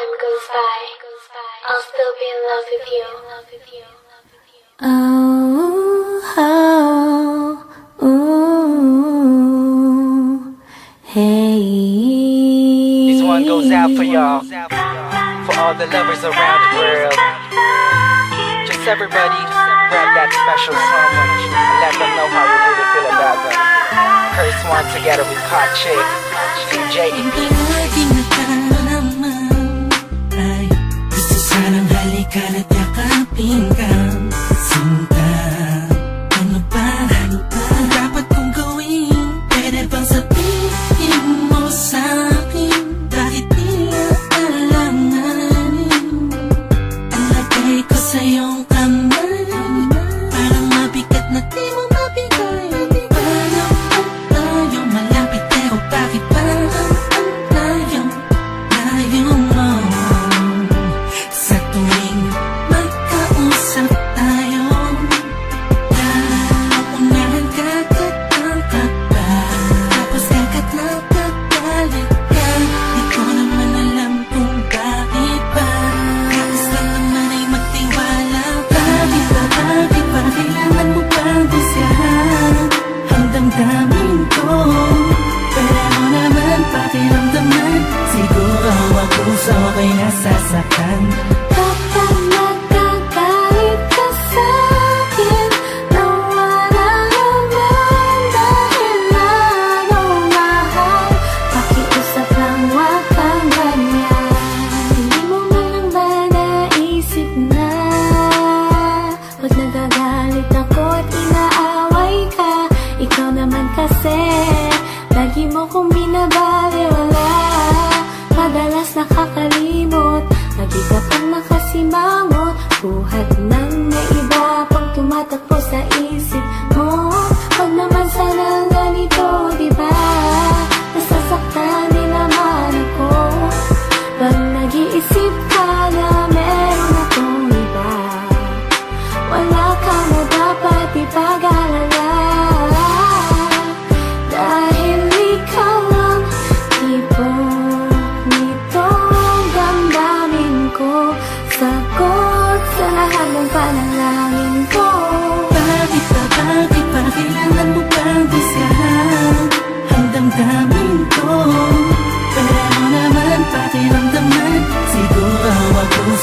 time goes by, I'll still be in love with you. Oh, oh, ooh, hey. This one goes out for y'all, for all the lovers around the world. Just everybody, grab that special someone and let them know how you really feel about them. First one together with Hot Chick, DJ EP. Sanang halikan at yakapin ka nasasaktan Kapag nagkagalit ka sa'kin Nawala naman dahil lalo mahal Pakiusap lang wag kang ganyan. Hindi mo man lang ba naisip na Pag nagagalit ako at inaaway ka Ikaw naman kasi Lagi mo kong binabaliwala Madalas nakakalimot Lagi ka pang nakasimangot Buhat ng may iba pang tumatakbo sa isip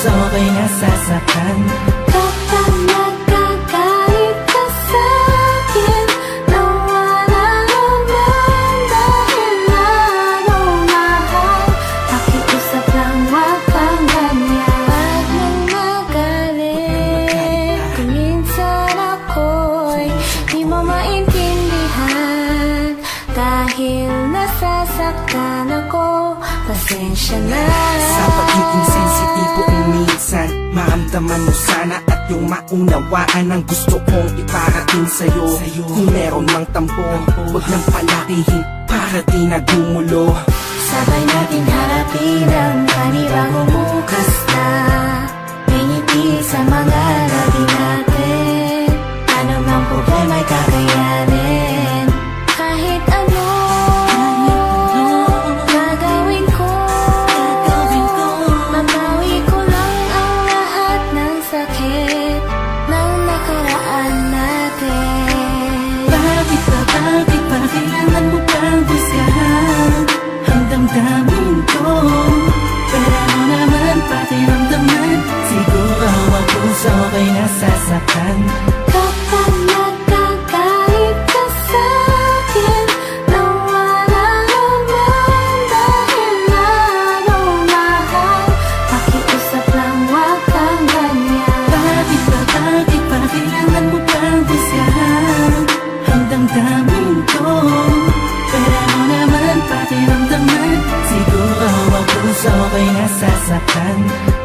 sa okay nasasaktan pasensya na Sa pagiging sensitibo ang minsan Maramdaman mo sana at yung maunawaan Ang gusto kong iparating sa'yo, sa'yo. Kung meron mang tampo, huwag nang palakihin Para di na Sabay natin harapin ang panibagong bukas. masasaktan